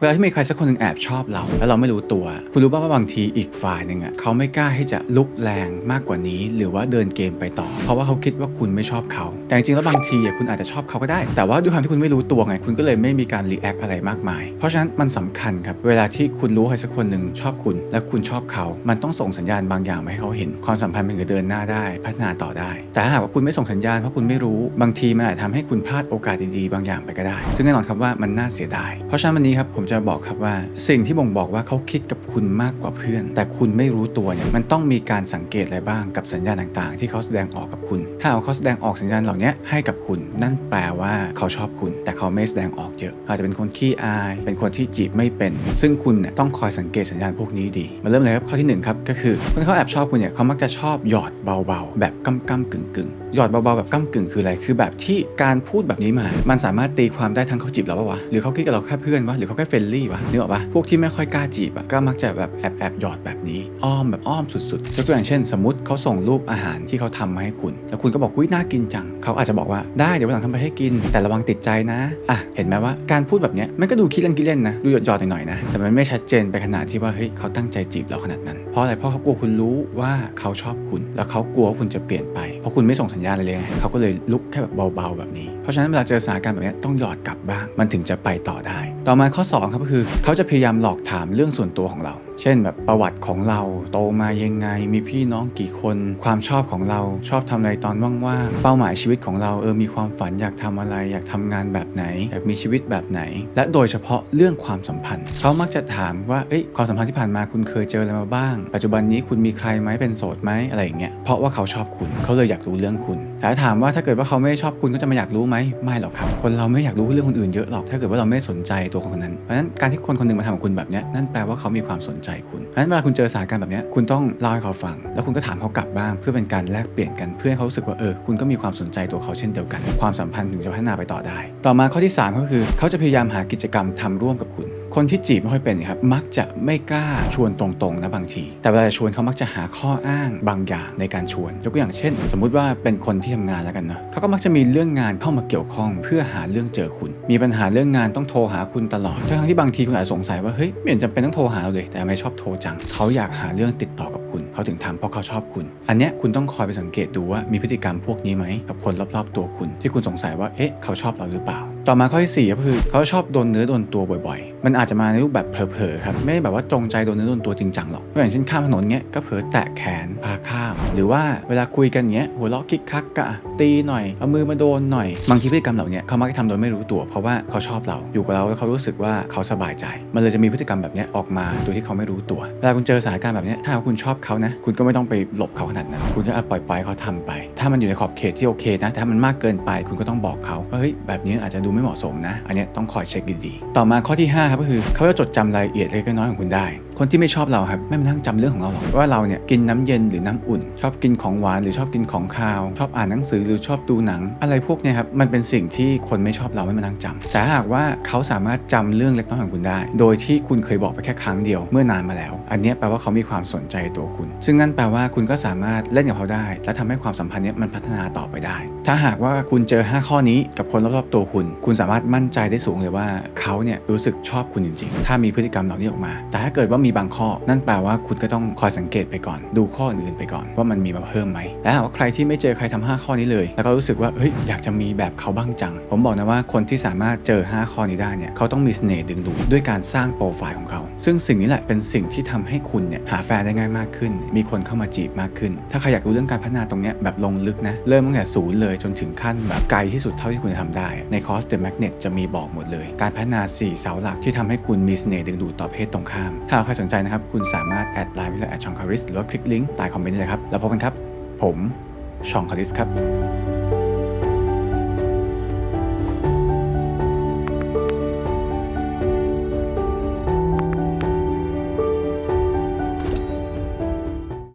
เวลาที่มีใครสักคนหนึ่งแอบชอบเรา แล้วเราไม่รู้ตัว คุณรู้ป่าว่าบางทีอีกฝ่ายหนึ่งอะเขาไม่กล้าที่จะลุกแรงมากกว่านี้ หรือว่าเดินเกมไปต่อ เพราะว่าเขาคิดว่าคุณไม่ชอบเขา แต่จริงๆแล้วบางทีอะคุณอาจจะชอบเขาก็ได้ แต่ว่าด้วยความที่คุณไม่รู้ตัวไง คุณก็เลยไม่มีการรีแอคอะไรมากมาย เพราะฉะนั้นมันสำคัญครับ เวลาที่คุณรู้ใครสักคนหนึ่งชอบคุณ และคุณชอบเขา มันต้องส่งสัญญาณบางอย่างมาให้เขาเห็น ความสัมพันธ์มันถึงจะเดินหน้าได้ พัฒนาต่อได้ แต่ถ้าหากว่าคุณไม่ส่งสัญญาณเพราะคุณไม่รู้ บางทีมันอาจทำให้คุณพลาดโอกาสดีๆบางอย่างไปก็ได้ ซึ่งแน่นอนครับว่ามันน่าเสียดาย เพราะฉะนั้นวันนี้ครับผมจะบอกครับว่า สิ่งที่บ่งบอกว่าเขาคิดกับคุณมากกว่าเพื่อน แต่คุณไม่รู้ตัวเนี่ยมันต้องมีการสังเกตอะไรบ้างกับสัญญาณต่างๆ ที่เขาแสดงออกกับคุณ ถ้าเอาเขาแสดงออกสัญญาณเหล่านี้ให้กับคุณ นั่นแปลว่าเขาชอบคุณ แต่เขาไม่แสดงออกเยอะอาจจะเป็นคนขี้อาย เป็นคนที่จีบไม่เป็น ซึ่งคุณเนี่ยต้องคอยสังเกตสัญญาณพวกนี้ดี มาเริ่มเลยครับข้อที่หนึ่งครับก็คือคนเขาแอบชอบคุณเนี่ยเขามักจะชอบหยอดเบาๆ แบบก้ำก้ำกึ่งกึ่งหยอดเบาๆแบบก้ำกึ่งคืออะไร คือแบบที่การพูดแบบนี้มา มันสามารถตีความได้ทั้งเขาจีบเราปะวะ หรือเขาคิดกับเราแค่เพื่อนวะ หรือเขาแค่เฟนลี่วะนึกออกปะพวกที่ไม่ค่อยกล้าจีบอะก็มักจะแบบแอบแอบหยอดแบบนี้ อ้อมแบบอ้อมสุดๆยกตัวอย่างเช่น สมมติเขาส่งรูปอาหารที่เขาทำมาให้คุณ แล้วคุณก็บอกวิน่ากินจัง เขาอาจจะบอกว่าได้เดี๋ยววันหลังทำไปให้กิน แต่ระวังติดใจนะอะเห็นไหมว่าการพูดแบบเนี้ยมันก็ดูคิดเล่นคิเล่นนะดูหยอดหยอดหน่อยๆนะแต่มันไม่ชัดเจนไปขนาดที่ว่าเฮ้ยเขาตั้งใจจีบเราขนาดนั้น เพราะอะไรเพราะเขากลัวคุณรู้ว่าเขาชอบคุณ แล้วเขากลัวว่าคุณจะเปลี่ยนไปเพราะคุณไม่ส่งสัญญาณอะไรเลยไงเขาก็เลยลุกแค่แบบเบาๆแบบนี้ เพราะฉะนั้นเวลาเจอสถานการณ์แบบนี้ต้องหยอดกลับบ้างมันถึงจะไปต่อได้ ต่อมาข้อสองครับก็คือ เขาจะพยายามหลอกถามเรื่องส่วนตัวของเรา เช่นแบบประวัติของเราโตมายังไง มีพี่น้องกี่คน ความชอบของเราชอบทำอะไรตอนว่างๆ เป้าหมายชีวิตของเราเออมีความฝันอยากทำอะไร อยากทำงานแบบไหน อยากมีชีวิตแบบไหน และโดยเฉพาะเรื่องความสัมพันธ์ เขามักจะถามว่าเอ้ยความสัมพันธ์ที่ผ่านมาคุณเคยเจออะไรมาบ้าง ปัจจุบันนี้คุณมีใครไหมเป็นโสดไหมอะไรอย่างเงี้ยเพราะว่าเขาชอบคุณเขาเลยอยากรู้เรื่องคุณแต่ถามว่าถ้าเกิดว่าเขาไม่ชอบคุณก็จะมาอยากรู้ไหมไม่หรอกครับ คนเราไม่อยากรู้เรื่องคนอื่นเยอะหรอกถ้าเกิดว่าเราไม่สนใจตัวคนนั้นเพราะฉะนั้นการที่คนคนหนึงมาทำกับคุณแบบเนี้ยนั่นแปลว่าเขามีความสนใจคุณเพราะฉะนั้นเวลาคุณเจอสถานการณ์แบบนี้คุณต้องเล่าให้เขาฟัง แล้วคุณก็ถามเขากลับบ้าง เพื่อเป็นการแลกเปลี่ยนกันเพื่อให้เขารู้สึกว่าเออคุณก็มีความสนใจตัวเขาเช่นเดียวกัน ความสัมพันธ์ถึงจะพัฒนาไปต่อได้ ต่อมาข้อที่สามก็คือ เขาจะพยายามหากิจกรรมทำร่วมกับคุณ คนที่จีบไม่ค่อยเป็นครับมักจะไม่กล้าชวนตรงๆนะบางที แต่เวลาชวนเขามักจะหาข้ออ้างบางอย่างในการชวนยกตัวอย่างเช่น สมมุติว่าเป็นคนที่ทำงานแล้วกันเนาะเขาก็มักจะมีเรื่องงานเข้ามาเกี่ยวข้อง เพื่อหาเรื่องเจอคุณ มีปัญหาเรื่องงานต้องโทรหาคุณตลอดทั้งที่บางทีคุณอาจจะสงสัยว่าเฮ้ยไม่เห็นจำเป็นต้องโทรหาเราเลย แต่ทำไม่ชอบโทรจังเขาอยากหาเรื่องติดต่อกับคุณเขาถึงทำเพราะเขาชอบคุณ อันเนี้ยคุณต้องคอยไปสังเกตดูว่ามีพฤติกรรมพวกนี้ไหมกับคนรอบๆตัวคุณ ที่คุณสงสัยว่าเอ๊ะเขาชอบเราหรือเปล่า ต่อมาข้อที่สี่ก็คือเขาชอบโดนเนื้อโดนตัวบ่อยๆ มันอาจจะมาในรูปแบบเผลอๆครับไม่แบบว่าจงใจโดนเนื้อโดนตัวจริงจังหรอกอย่างเช่นข้ามถนนเงี้ยก็เผลอแตะแขนพาข้าม หรือว่าเวลาคุยกันเงี้ยหัวเราะคิกคักกะตีหน่อยเอามือมาโดนหน่อยบางทีพฤติกรรมเหล่านี้เขามักจะทำโดยไม่รู้ตัว เพราะว่าเขาชอบเราอยู่กับเราแล้วเขารู้สึกว่าเขาสบายใจ มันเลยจะมีพฤติกรรมแบบนี้ออกมาโดยที่เขาไม่รู้ตัวเวลาคุณเจอสถานการณ์แบบนี้ถ้าคุณชอบเขานะ คุณก็ไม่ต้องไปหลบเขาขนาดนั้น คุณก็ปล่อยปล่อยเขาทำไปามันอยู่ในขอบเขตที่โอเคนะ แต่ถ้ามันมากเกินไปคุณก็ต้องบอกเขาว่าเฮ้ยแบบนี้อาจจะดูไม่เหมาะสมนะ อันนี้ต้องคอยเช็คดีๆ ต่อมาข้อที่5ครับก็คือเขาจะจดจำรายละเอียดเล็กน้อยของคุณได้ คนที่ไม่ชอบเราครับไม่มานั่งจำเรื่องของเราหรอกว่าเราเนี่ยกินน้ำเย็นหรือน้ำอุ่น ชอบกินของหวานหรือชอบกินของคาว ชอบอ่านหนังสือหรือชอบดูหนัง อะไรพวกเนี้ยครับมันเป็นสิ่งที่คนไม่ชอบเราไม่มานั่งจำแต่หากว่าเขาสามารถจำเรื่องเล็กน้อยของคุณได้ โดยที่คุณเคยบอกไปแค่ครั้งเดียวเมื่อนานมาแล้ว อันนี้แปลว่าเขามีความสนใจตัวคุณ ซึ่งนั่นแปลว่าคุณก็สามารถเล่นกับเขาได้ และทำให้ความสัมพันธ์นี้มันพัฒนาต่อไปได้ ถ้าหากว่าคุณเจอ 5 ข้อนี้กับคนรอบๆตัวคุณ คุณสามารถมั่นใจได้สูงเลยว่าเขาเนี่ยรู้สึกชอบคุณจริง ๆ ถ้ามีพฤติกรรมเหล่านี้ออกมา แต่ถ้าเกิดว่ามีบางข้อ นั่นแปลว่าคุณก็ต้องคอยสังเกตไปก่อน ดูข้ออื่นไปก่อนว่ามันมีมาเพิ่มไหมและหากว่าใครที่ไม่เจอใครทำ5ข้อนี้เลย แล้วก็รู้สึกว่าเฮ้ยอยากจะมีแบบเขาบ้างจัง ผมบอกนะว่าคนที่สามารถเจอ 5 ข้อนี้ได้เนี่ยเขาต้องมีเสน่ห์ดึงดูดด้วยการสร้างโปรไฟล์ของเขา ซึ่งสิ่งนี้แหละเป็นสิ่งที่ทำให้คุณเนี่ยหาแฟนได้ง่ายมากขึ้น มีคนเข้ามาจีบมากขึ้น ถ้าใครอยากรู้เรื่องการพัฒนาตรงเนี้ยแบบลงลึกนะเริ่มตั้งแต่ศูนย์เลยจนถึงขั้นแบบไกลที่สุดเท่าที่คุณจะทำได้ในคอร์ส The Magnet จะมีบอกหมดเลย การพัฒนา 4 เสาหลักที่ทำให้คุณมีเสน่ห์ดึงดูดต่อเพศตรงข้ามถ้าใครสนใจนะครับ คุณสามารถแอดไลน์ไปเลยแอดชองคาริสหรือว่าคลิกลิงก์ใต้คอมเมนต์ได้เลยครับ แล้วพบกันครับ ผมชองคาริสครับ